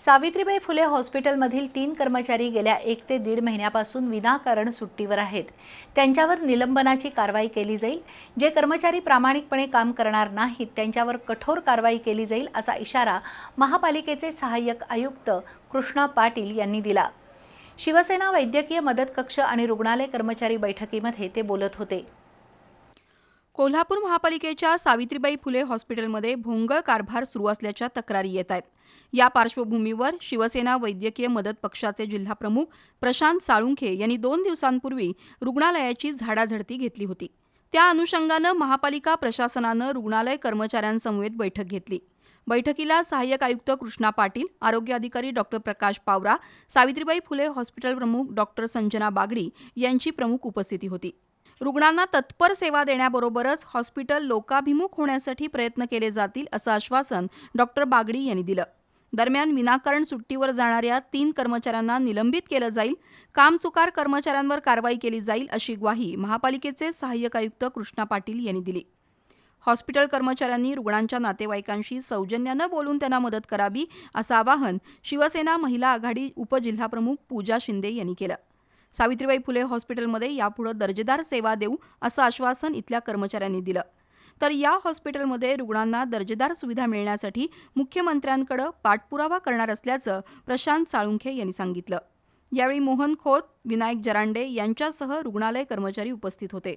सावित्रीबाई फुले हॉस्पिटलमधील तीन कर्मचारी गेल्या एक ते दीड महिन्यापासून विनाकारण सुट्टीवर आहेत. त्यांच्यावर निलंबनाची कारवाई केली जाईल. जे कर्मचारी प्रामाणिकपणे काम करणार नाहीत त्यांच्यावर कठोर कारवाई केली जाईल असा इशारा महापालिकेचे सहाय्यक आयुक्त कृष्णा पाटील यांनी दिला. शिवसेना वैद्यकीय मदत कक्ष आणि रुग्णालय कर्मचारी बैठकीमध्ये ते बोलत होते. कोल्हापूर महापालिकेच्या सावित्रीबाई फुले हॉस्पिटलमध्ये भोंगळ कारभार सुरू असल्याच्या तक्रारी येत आहेत. या पार्श्वभूमीवर शिवसेना वैद्यकीय मदत पक्षाचे जिल्हाप्रमुख प्रशांत साळुंखे यांनी दोन दिवसांपूर्वी रुग्णालयाची झाडाझडती घेतली होती. त्या अनुषंगानं महापालिका प्रशासनानं रुग्णालय कर्मचाऱ्यांसमवेत बैठक घेतली. बैठकीला सहाय्यक आयुक्त कृष्णा पाटील आरोग्य अधिकारी डॉक्टर प्रकाश पावरा सावित्रीबाई फुले हॉस्पिटल प्रमुख डॉक्टर संजना बागडी यांची प्रमुख उपस्थिती होती. रुग्णांना तत्पर सेवा देण्याबरोबरच हॉस्पिटल लोकाभिमुख होण्यासाठी प्रयत्न केले जातील असं आश्वासन डॉक्टर बागडी यांनी दिलं. दरम्यान विनाकारण सुट्टीवर जाणाऱ्या तीन कर्मचाऱ्यांना निलंबित केलं जाईल कामचुकार कर्मचाऱ्यांवर कारवाई केली जाईल अशी ग्वाही महापालिकेचे सहाय्यक आयुक्त कृष्णा पाटील यांनी दिली. हॉस्पिटल कर्मचाऱ्यांनी रुग्णांच्या नातेवाईकांशी सौजन्यानं बोलून त्यांना मदत करावी असं आवाहन शिवसेना महिला आघाडी उपजिल्हाप्रमुख पूजा शिंदे यांनी केलं. सावित्रीबाई फुले हॉस्पिटलमध्ये यापुढे दर्जेदार सेवा देऊ असं आश्वासन इथल्या कर्मचाऱ्यांनी दिलं. तर या हॉस्पिटलमध्ये रुग्णांना दर्जेदार सुविधा मिळण्यासाठी मुख्यमंत्र्यांकडे पाठपुरावा करणार असल्याचं प्रशांत साळुंखे यांनी सांगितलं. यावेळी मोहन खोत विनायक जरांडे यांच्यासह रुग्णालय कर्मचारी उपस्थित होते.